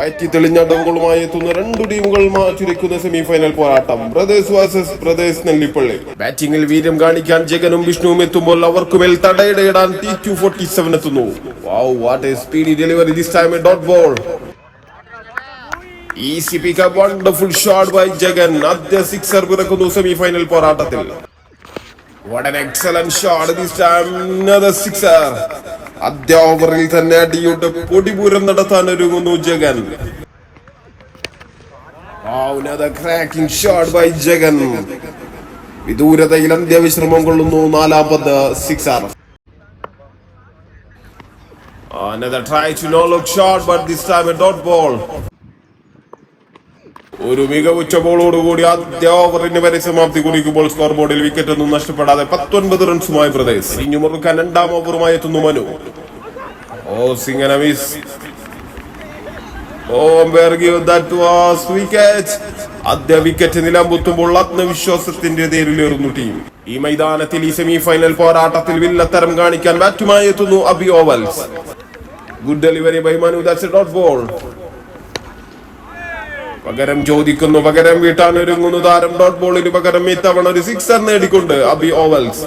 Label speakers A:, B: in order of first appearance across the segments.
A: പയറ്റി തെളിഞ്ഞ ഡൗകളുമായി എത്തുന്ന രണ്ടു ടീമുകൾ മാറ്റുരയ്ക്കുന്ന സെമി ഫൈനൽ പോരാട്ടം. Brothers versus brothers Nellippally. ബാറ്റിംഗിൽ വീര്യം കാണിക്കാൻ ജഗനും വിഷ്ണുവും എത്തുമ്പോൾ അവർക്കുമേൽ തടയിടയിടാൻ ടി എത്തുന്നു. Wow what a speedy delivery this time a dot ball easy pick wonderful shot by Jagan. ആദ്യ സിക്സർ പിറക്കുന്നു സെമി ഫൈനൽ പോരാട്ടത്തിൽ. What an excellent shot this time. Sixer. ആദ്യ ഓവറിൽ തന്നെ അടിയോട്ട് പൊടിപൂരം നടത്താൻ ഒരുങ്ങുന്നു Jagan. Cracking shot by Jagan. വിദൂരതയിൽ അന്ത്യവിശ്രമം കൊള്ളുന്നു നാലാം പത് six R Another try to no look short, but this time a dot ball. ഒരു മികവുച്ച ബോളോടുകൂടി ആദ്യ ഓവറിന് പരിസമാപ്തി കുറിക്കുമ്പോൾ സ്കോർ ബോർഡിൽ വിക്കറ്റ് ഒന്നും നഷ്ടപ്പെടാതെ പത്തൊൻപത് റൺസുമായി പ്രദേശ്. ഇനി മുറുക്കാൻ രണ്ടാം ഓവറുമായി എത്തുന്നു മനു. ഓ സിംഗന ഓ ദാറ്റ് വാസ് വിക്കറ്റ് ആദ്യ വിക്കറ്റ് ആത്മവിശ്വാസത്തിന്റെ തേരിലേറുന്നു ടീം ഈ മൈതാനത്തിൽ ഈ സെമി ഫൈനൽ പോരാട്ടത്തിൽ വില്ലത്തരം കാണിക്കാൻ ബാറ്റുമായി എത്തുന്നു Abi Ovals. Good delivery by Manu that's dot ball പകരം ചോദിക്കുന്നു പകരം വീട്ടാൻ ഒരുങ്ങുന്നു താരം ഡോട്ട് ബോളിന് പകരം ഇത്തവണ ഒരു സിക്സർ നേടിക്കൊണ്ട് അബി ഓവൽസ്.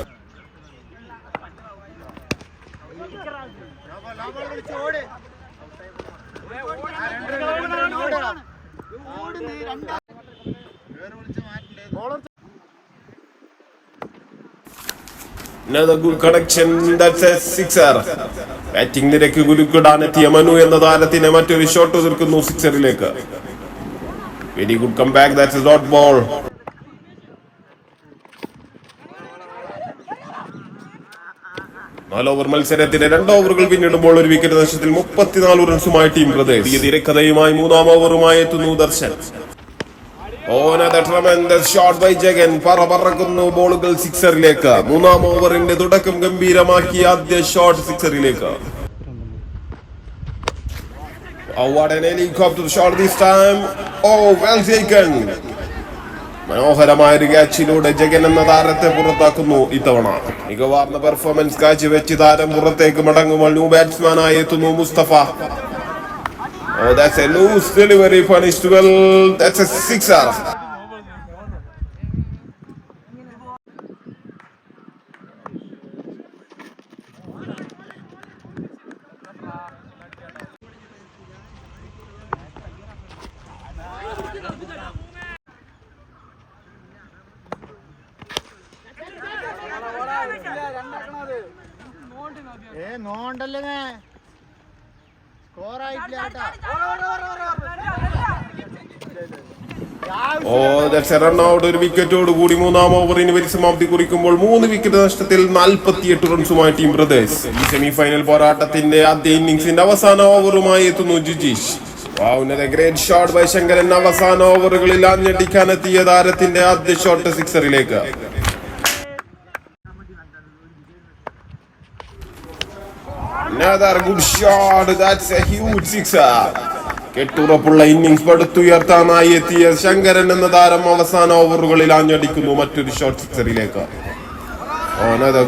A: ബാറ്റിംഗ് നിരക്ക് ഗുരുക്കിടാനെത്തിയ മനു എന്ന താരത്തിനെ മറ്റൊരു ഷോട്ട് തീർക്കുന്നു സിക്സറിലേക്ക് very good come back that's dot ball നാല് ഓവർ മത്സരത്തിന്റെ രണ്ട് ഓവറുകൾ പിന്നിടുമ്പോൾ ഒരു വിക്കറ്റ് നഷ്ടത്തിൽ മുപ്പത്തിനാല് റൺസുമായി ടീം പ്രദേശ്. ഈ തിരക്കഥയുമായി മൂന്നാം ഓവറുമായി എത്തുന്നു ദർശൻ. Shot by Jagan. പറ പറക്കുന്നു ബോളുകൾ സിക്സറിലേക്ക് മൂന്നാം ഓവറിന്റെ തുടക്കം ഗംഭീരമാക്കി ആദ്യ ഷോട്ട് സിക്സറിലേക്ക് Oh, what an helicopter shot this time. Oh, well taken. മനോഹരമായ ഒരു ക്യാച്ചിലൂടെ ജഗൻ എന്ന താരത്തെ പുറത്താക്കുന്നു ഇത്തവണ മികവാർന്ന പെർഫോമൻസ് കാഴ്ചവെച്ച് താരം പുറത്തേക്ക് മടങ്ങുമ്പോൾ ന്യൂ ബാറ്റ്സ്മാൻ ബാറ്റ്സ്മാനായി എത്തുന്നു Mustafa Oh, that's a loose delivery punished well.
B: ഏ നോണ്ടല്ലേ
A: ഒരു വിക്കറ്റോട് കൂടി മൂന്നാം ഓവറിന് പരിസമാപ്തി കുറിക്കുമ്പോൾ മൂന്ന് വിക്കറ്റ് നഷ്ടത്തിൽ നാൽപ്പത്തിയെട്ട് റൺസുമായി ടീം ബ്രദേഴ്സ്. ഈ സെമി ഫൈനൽ പോരാട്ടത്തിന്റെ ആദ്യ ഇന്നിംഗ്സിന്റെ അവസാന ഓവറുമായി എത്തുന്നു Jijeesh. Great shot by Sankaran അവസാന ഓവറുകളിൽ ആഞ്ഞടിക്കാനെത്തിയ താരത്തിന്റെ ആദ്യ ഷോട്ട് സിക്സറിലേക്ക് Another good shot. That's a huge sixer. കെട്ടുറപ്പുള്ള ഇന്നിംഗ്സ് പടുത്തുയർത്താനായി എത്തിയ ശങ്കരൻ എന്ന താരം അവസാന ഓവറുകളിൽ ആഞ്ഞടിക്കുന്നു മറ്റൊരു shot സിക്സറിലേക്ക്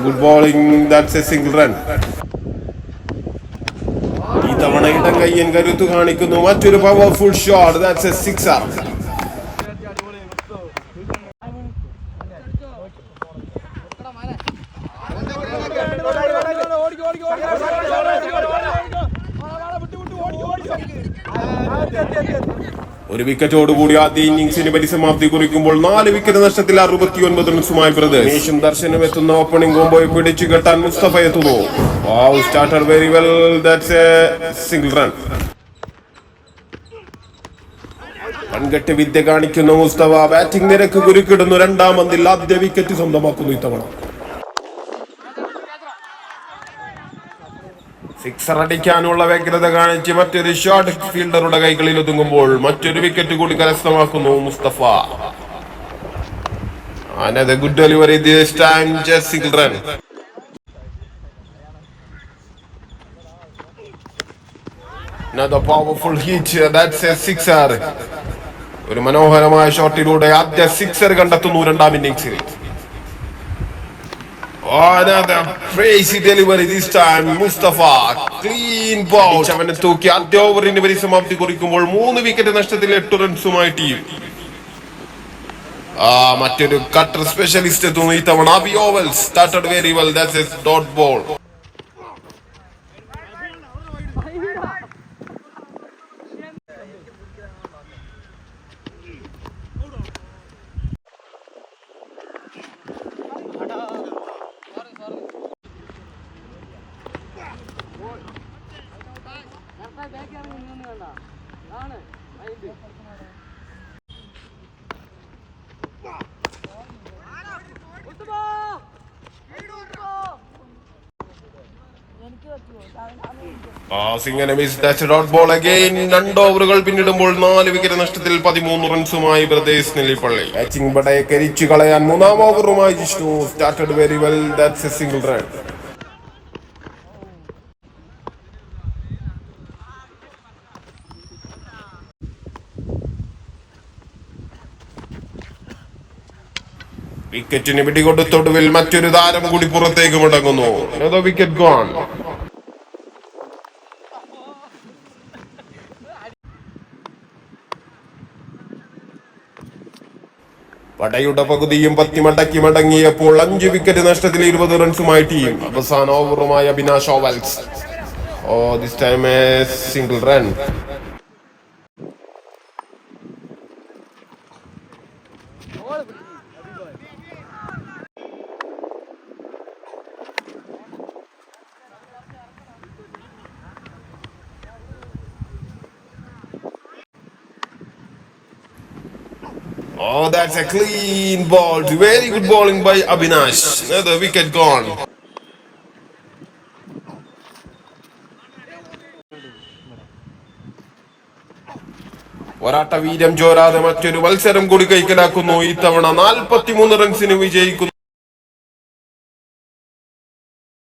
A: good bowling that's a single run ഈ തവണ ഇടം കയ്യൻ കരുത്തു കാണിക്കുന്നു മറ്റൊരു powerful shot that's a sixer ഒരു വിക്കറ്റോടുകൂടി ആദ്യ ഇന്നിംഗ്സിന് പരിസമാപ്തി കുറിക്കുമ്പോൾ നാല് വിക്കറ്റ് നഷ്ടത്തിൽ അറുപത്തിയൊൻപത് റൺസുമായി പ്രദേശം. ദർശനം എത്തുന്ന ഓപ്പണിംഗ് കോംബോയെ പിടിച്ചു കെട്ടാൻ മുസ്തഫ എത്തുന്നു. Started very well that's a single run കൺകെട്ട് വിദ്യ കാണിക്കുന്ന മുസ്തഫ. ബാറ്റിംഗ് നിരക്ക് കുരുക്കിടുന്നു. രണ്ടാം പന്തിൽ ആദ്യ വിക്കറ്റ് സ്വന്തമാക്കുന്നു ഇത്തവണ. സിക്സർ അടിക്കാനുള്ള വ്യഗ്രത കാണിച്ച് മറ്റൊരു ഷോട്ട് ഫീൽഡറുടെ കൈകളിൽ ഒതുങ്ങുമ്പോൾ മറ്റൊരു വിക്കറ്റ് കൂടി കരസ്ഥമാക്കുന്നു Mustafa. Good delivery this time run. ഒരു മനോഹരമായ ഷോട്ടിലൂടെ ആദ്യ സിക്സർ കണ്ടെത്തുന്നു രണ്ടാം ഇന്നിംഗ്സിൽ Another crazy delivery this time. Mustafa clean ball. അവനെ തൂക്കി ആദ്യ ഓവറിന്റെ പരിസമാപ്തി കുറിക്കുമ്പോൾ മൂന്ന് വിക്കറ്റ് നഷ്ടത്തിൽ എട്ട് റൺസുമായി ടീം ആ മറ്റൊരു കട്ടർ സ്പെഷ്യലിസ്റ്റ് തോന്നി ഇത്തവണ. Abi Oval started very well that's dot ball ആ സിംഗനെ miss that's dot ball again രണ്ട് ഓവറുകൾ പിന്നിടുമ്പോൾ നാല് വിക്കറ്റ് നഷ്ടത്തിൽ പതിമൂന്ന് റൺസുമായി പ്രദേശ് നെല്ലിപ്പള്ളി. ബാറ്റിംഗ് പടയെ കരിച്ചു കളയാൻ മൂന്നാം ഓവറുമായി Jishnu. Started very well that's a single run വിക്കറ്റിന് പിടികൊടുത്തൊടുവിൽ മറ്റൊരു താരം കൂടി പുറത്തേക്ക് മടങ്ങുന്നു. വിക്കറ്റ് ഗോൺ പടയുടെ പകുതിയും പത്തി മടക്കി മടങ്ങിയപ്പോൾ അഞ്ച് വിക്കറ്റ് നഷ്ടത്തിൽ ഇരുപത് റൺസുമായി ടീം അവസാന ഓവറുമായി Abhinash Ovals. Oh this time a single run Oh, that's a clean ball. Very good bowling by Abhinash. Another wicket gone. പോരാട്ട വീര്യം ചോരാതെ മറ്റൊരു മത്സരം കൂടി കൈക്കലാക്കുന്നു ഇത്തവണ നാൽപ്പത്തിമൂന്ന് റൺസിന് വിജയിക്കുന്നു